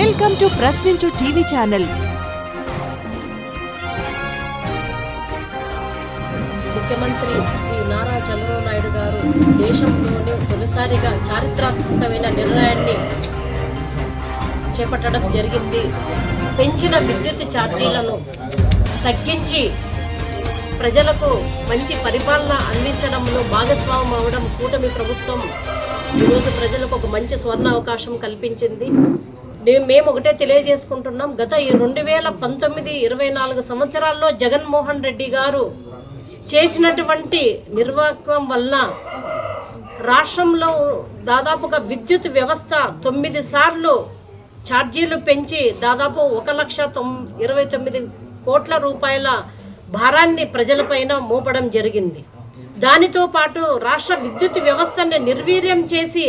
Welcome to Prashninchu TV channel ముఖ్యమంత్రి శ్రీ నారా చంద్రబాబు నాయుడు గారు దేశంలోనే తొలిసారిగా చారిత్రాత్మకమైన నిర్ణయాన్ని చేపట్టడం జరిగింది. పెంచిన విద్యుత్ ఛార్జీలను తగ్గించి ప్రజలకు మంచి పరిపాలన అందించడంలో భాగస్వామ్యం అవడం కూటమి ప్రభుత్వం ఈరోజు ప్రజలకు ఒక మంచి స్వర్ణ అవకాశం కల్పించింది. మేము ఒకటే తెలియజేసుకుంటున్నాం. గత ఈ రెండు వేల పంతొమ్మిది ఇరవై నాలుగు సంవత్సరాల్లో జగన్మోహన్ రెడ్డి గారు చేసినటువంటి నిర్వాహకం వల్ల రాష్ట్రంలో దాదాపుగా విద్యుత్ వ్యవస్థ తొమ్మిది సార్లు ఛార్జీలు పెంచి దాదాపు ఒక లక్ష తొమ్ ఇరవై తొమ్మిది కోట్ల రూపాయల భారాన్ని ప్రజలపైన మోపడం జరిగింది. దానితో పాటు రాష్ట్ర విద్యుత్ వ్యవస్థని నిర్వీర్యం చేసి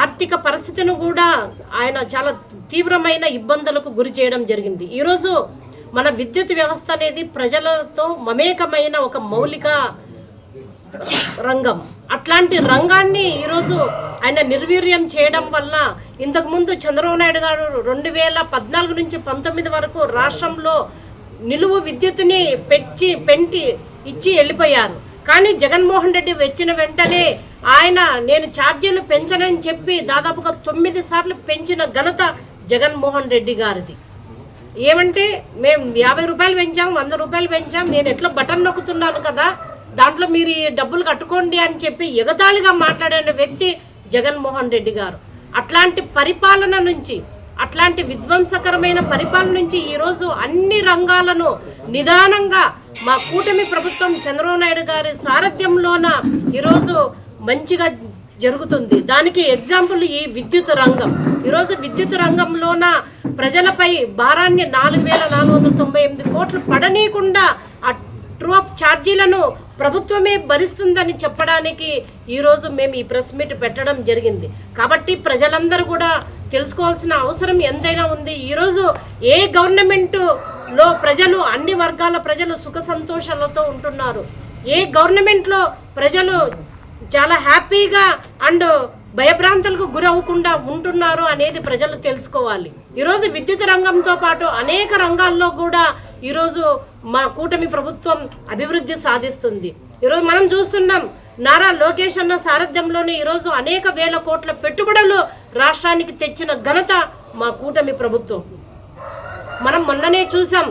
ఆర్థిక పరిస్థితిని కూడా ఆయన చాలా తీవ్రమైన ఇబ్బందులకు గురి చేయడం జరిగింది. ఈరోజు మన విద్యుత్ వ్యవస్థ అనేది ప్రజలతో మమేకమైన ఒక మౌలిక రంగం. అట్లాంటి రంగాన్ని ఈరోజు ఆయన నిర్వీర్యం చేయడం వల్ల ఇంతకుముందు చంద్రబాబు నాయుడు గారు రెండు వేల పద్నాలుగు నుంచి పంతొమ్మిది వరకు రాష్ట్రంలో నిలువు విద్యుత్ని పెంచి పెంటి ఇచ్చి వెళ్ళిపోయారు. కానీ జగన్మోహన్ రెడ్డి వచ్చిన వెంటనే ఆయన నేను ఛార్జీలు పెంచనని చెప్పి దాదాపుగా తొమ్మిది సార్లు పెంచిన ఘనత జగన్మోహన్ రెడ్డి గారిది. ఏమంటే మేము యాభై రూపాయలు పెంచాం వంద రూపాయలు పెంచాం నేను ఎట్లా బటన్ నొక్కుతున్నాను కదా? దాంట్లో మీరు ఈ డబ్బులు కట్టుకోండి అని చెప్పి ఎగతాళిగా మాట్లాడిన వ్యక్తి జగన్మోహన్ రెడ్డి గారు. అట్లాంటి పరిపాలన నుంచి అట్లాంటి విధ్వంసకరమైన పరిపాలన నుంచి ఈరోజు అన్ని రంగాలను నిదానంగా మా కూటమి ప్రభుత్వం చంద్రబాబు నాయుడు గారి సారథ్యంలోన ఈరోజు మంచిగా జరుగుతుంది. దానికి ఎగ్జాంపుల్ ఈ విద్యుత్ రంగం. ఈరోజు విద్యుత్ రంగంలోన ప్రజలపై భారాన్ని నాలుగు వేల నాలుగు వందల తొంభై ఎనిమిది కోట్లు పడనీయకుండా ఆ ట్రూఅప్ ఛార్జీలను ప్రభుత్వమే భరిస్తుందని చెప్పడానికి ఈరోజు మేము ఈ ప్రెస్ మీట్ పెట్టడం జరిగింది. కాబట్టి ప్రజలందరూ కూడా తెలుసుకోవాల్సిన అవసరం ఎంతైనా ఉంది. ఈరోజు ఏ గవర్నమెంటు లో ప్రజలు అన్ని వర్గాల ప్రజలు సుఖ సంతోషాలతో ఉంటున్నారు. ఏ గవర్నమెంట్లో ప్రజలు చాలా హ్యాపీగా అండ్ భయభ్రాంతులకు గురవ్వకుండా ఉంటున్నారు అనేది ప్రజలు తెలుసుకోవాలి. ఈరోజు విద్యుత్ రంగంతో పాటు అనేక రంగాల్లో కూడా ఈరోజు మా కూటమి ప్రభుత్వం అభివృద్ధి సాధిస్తుంది. ఈరోజు మనం చూస్తున్నాం నారా లోకేష్ అన్న సారథ్యంలోనే ఈరోజు అనేక వేల కోట్ల పెట్టుబడులు రాష్ట్రానికి తెచ్చిన ఘనత మా కూటమి ప్రభుత్వం. మనం మొన్ననే చూసాం.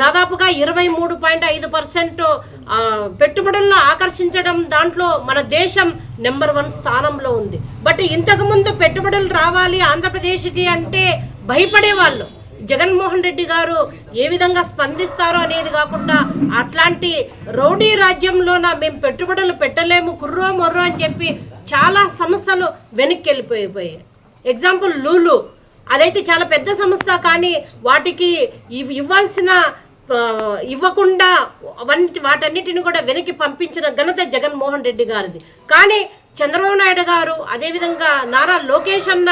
దాదాపుగా ఇరవై మూడు పాయింట్ ఐదు పర్సెంట్ పెట్టుబడులను ఆకర్షించడం దాంట్లో మన దేశం నెంబర్ వన్ స్థానంలో ఉంది. బట్ ఇంతకుముందు పెట్టుబడులు రావాలి ఆంధ్రప్రదేశ్కి అంటే భయపడేవాళ్ళు జగన్మోహన్ రెడ్డి గారు ఏ విధంగా స్పందిస్తారో అనేది కాకుండా అట్లాంటి రౌడీ రాజ్యంలోన మేము పెట్టుబడులు పెట్టలేము కుర్రో మొర్రో అని చెప్పి చాలా సంస్థలు వెనక్కి వెళ్ళిపోయిపోయాయి. ఎగ్జాంపుల్ లూలు అదైతే చాలా పెద్ద సంస్థ కానీ వాటికి ఇవ్వాల్సిన ఇవ్వకుండా అవన్నీ వాటన్నిటిని కూడా వెనక్కి పంపించిన ఘనత జగన్మోహన్ రెడ్డి గారిది. కానీ చంద్రబాబు నాయుడు గారు అదేవిధంగా నారా లోకేష్ అన్న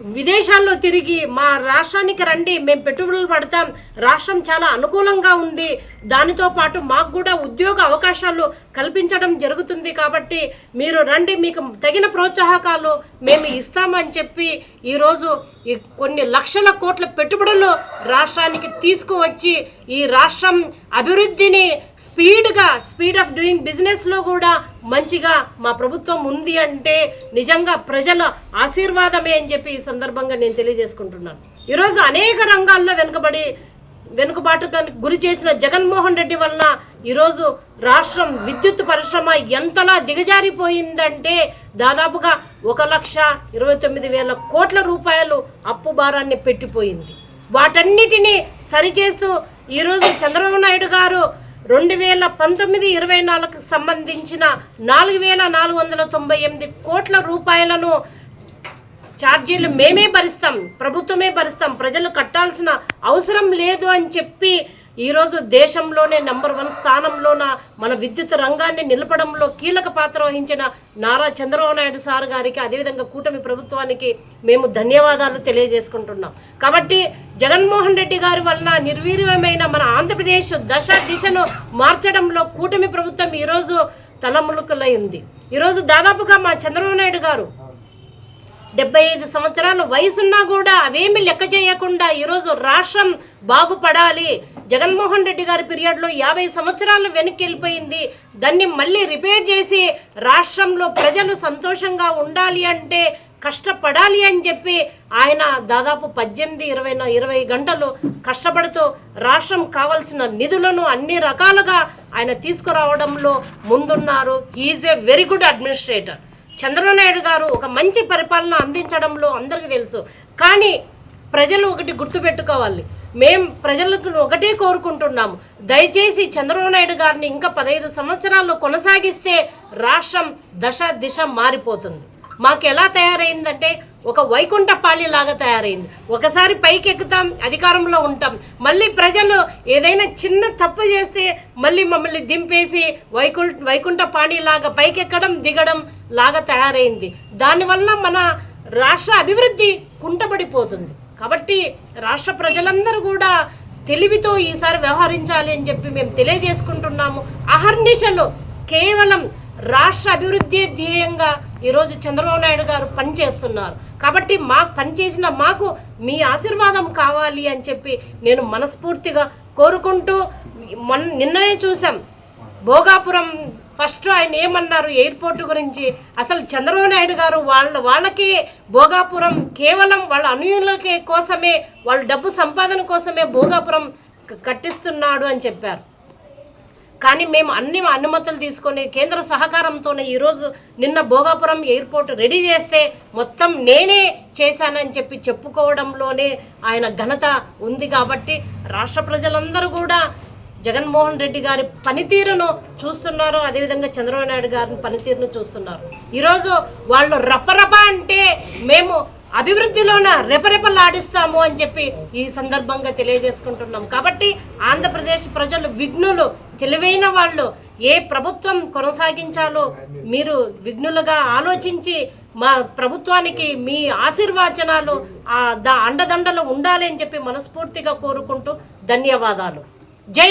విదేశాల్లో తిరిగి మా రాష్ట్రానికి రండి మేము పెట్టుబడులు పడతాం. రాష్ట్రం చాలా అనుకూలంగా ఉంది. దానితో పాటు మాకు కూడా ఉద్యోగ అవకాశాలు కల్పించడం జరుగుతుంది కాబట్టి మీరు రండి మీకు తగిన ప్రోత్సాహకాలు మేము ఇస్తామని చెప్పి ఈరోజు ఈ కొన్ని లక్షల కోట్ల పెట్టుబడులు రాష్ట్రానికి తీసుకువచ్చి ఈ రాష్ట్రం అభివృద్ధిని స్పీడ్గా స్పీడ్ ఆఫ్ డూయింగ్ బిజినెస్లో కూడా మంచిగా మా ప్రభుత్వం ఉంది అంటే నిజంగా ప్రజల ఆశీర్వాదమే అని చెప్పి ఈ సందర్భంగా నేను తెలియజేసుకుంటున్నాను. ఈరోజు అనేక రంగాల్లో వెనుకబడి వెనుకబాటుకు గురి చేసిన జగన్మోహన్ రెడ్డి వలన ఈరోజు రాష్ట్రం విద్యుత్ పరిశ్రమ ఎంతలా దిగజారిపోయిందంటే దాదాపుగా ఒక లక్ష ఇరవై తొమ్మిది వేల కోట్ల రూపాయలు అప్పు భారాన్ని పెట్టిపోయింది. వాటన్నిటినీ సరిచేస్తూ ఈరోజు చంద్రబాబు నాయుడు గారు రెండు వేల పంతొమ్మిది ఇరవై నాలుగుకు సంబంధించిన నాలుగు వేల నాలుగు వందల తొంభై ఎనిమిది కోట్ల రూపాయలను ఛార్జీలు మేమే భరిస్తాం ప్రభుత్వమే భరిస్తాం ప్రజలు కట్టాల్సిన అవసరం లేదు అని చెప్పి ఈరోజు దేశంలోనే నంబర్ వన్ స్థానంలోన మన విద్యుత్ రంగాన్ని నిలపడంలో కీలక పాత్ర వహించిన నారా చంద్రబాబు నాయుడు సార్ గారికి అదేవిధంగా కూటమి ప్రభుత్వానికి మేము ధన్యవాదాలు తెలియజేసుకుంటున్నాం. కాబట్టి జగన్మోహన్ రెడ్డి గారి వలన నిర్వీర్యమైన మన ఆంధ్రప్రదేశ్ దశ దిశను మార్చడంలో కూటమి ప్రభుత్వం ఈరోజు తలములుకలైంది ఈరోజు దాదాపుగా మా చంద్రబాబు నాయుడు గారు డెబ్బై ఐదు సంవత్సరాల వయసున్నా కూడా అవేమి లెక్క చేయకుండా ఈరోజు రాష్ట్రం బాగుపడాలి. జగన్మోహన్ రెడ్డి గారి పీరియడ్లో యాభై సంవత్సరాలు వెనక్కి వెళ్ళిపోయింది దాన్ని మళ్ళీ రిపేర్ చేసి రాష్ట్రంలో ప్రజలు సంతోషంగా ఉండాలి అంటే కష్టపడాలి అని చెప్పి ఆయన దాదాపు పద్దెనిమిది ఇరవై ఇరవై గంటలు కష్టపడుతూ రాష్ట్రం కావాల్సిన నిధులను అన్ని రకాలుగా ఆయన తీసుకురావడంలో ముందున్నారు. He a very good administrator Chandrababu Naidu గారు ఒక మంచి పరిపాలన అందించడంలో అందరికీ తెలుసు. కానీ ప్రజలు ఒకటి గుర్తుపెట్టుకోవాలి. మేం ప్రజలకు ఒకటే కోరుకుంటున్నాము దయచేసి చంద్రబాబు నాయుడు గారిని ఇంకా పదహైదు సంవత్సరాల్లో కొనసాగిస్తే రాష్ట్రం దశ దిశ మారిపోతుంది. మాకు ఎలా తయారైందంటే ఒక వైకుంఠపాళి లాగా తయారైంది. ఒకసారి పైకి ఎక్కుతాం అధికారంలో ఉంటాం. మళ్ళీ ప్రజలు ఏదైనా చిన్న తప్పు చేస్తే మళ్ళీ మమ్మల్ని దింపేసి వైకుంఠ వైకుంఠపాణి లాగా పైకి ఎక్కడం దిగడం లాగా తయారైంది. దానివల్ల మన రాష్ట్ర అభివృద్ధి కుంటపడిపోతుంది కాబట్టి రాష్ట్ర ప్రజలందరూ కూడా తెలివితో ఈసారి వ్యవహరించాలి అని చెప్పి మేము తెలియజేసుకుంటున్నాము. అహర్నిశలు కేవలం రాష్ట్ర అభివృద్ధి ధ్యేయంగా ఈరోజు చంద్రబాబు నాయుడు గారు పనిచేస్తున్నారు కాబట్టి మాకు పనిచేసిన మాకు మీ ఆశీర్వాదం కావాలి అని చెప్పి నేను మనస్ఫూర్తిగా కోరుకుంటూ మొన్న నిన్ననే చూసాం భోగాపురం ఫస్ట్ ఆయన ఏమన్నారు? ఎయిర్పోర్ట్ గురించి అసలు చంద్రబాబు నాయుడు గారు వాళ్ళ వాళ్ళకి భోగాపురం కేవలం వాళ్ళ అనుయులకే కోసమే వాళ్ళ డబ్బు సంపాదన కోసమే భోగాపురం కట్టిస్తున్నాడు అని చెప్పారు. కానీ మేము అన్ని అనుమతులు తీసుకొని కేంద్ర సహకారంతోనే ఈరోజు నిన్న భోగాపురం ఎయిర్పోర్ట్ రెడీ చేస్తే మొత్తం నేనే చేశానని చెప్పి చెప్పుకోవడంలోనే ఆయన ఘనత ఉంది కాబట్టి రాష్ట్ర ప్రజలందరూ కూడా జగన్మోహన్ రెడ్డి గారి పనితీరును చూస్తున్నారు. అదేవిధంగా చంద్రబాబు నాయుడు గారి పనితీరును చూస్తున్నారు. ఈరోజు వాళ్ళు రపరప అంటే మేము అభివృద్ధిలోన రెపరెపలాడిస్తాము అని చెప్పి ఈ సందర్భంగా తెలియజేసుకుంటున్నాం. కాబట్టి ఆంధ్రప్రదేశ్ ప్రజలు విఘ్నులు తెలివైన వాళ్ళు ఏ ప్రభుత్వం కొనసాగించాలో మీరు విఘ్నులుగా ఆలోచించి మా ప్రభుత్వానికి మీ ఆశీర్వాచనాలు ఆ ద అండదండలు ఉండాలి అని చెప్పి మనస్ఫూర్తిగా కోరుకుంటూ ధన్యవాదాలు. జై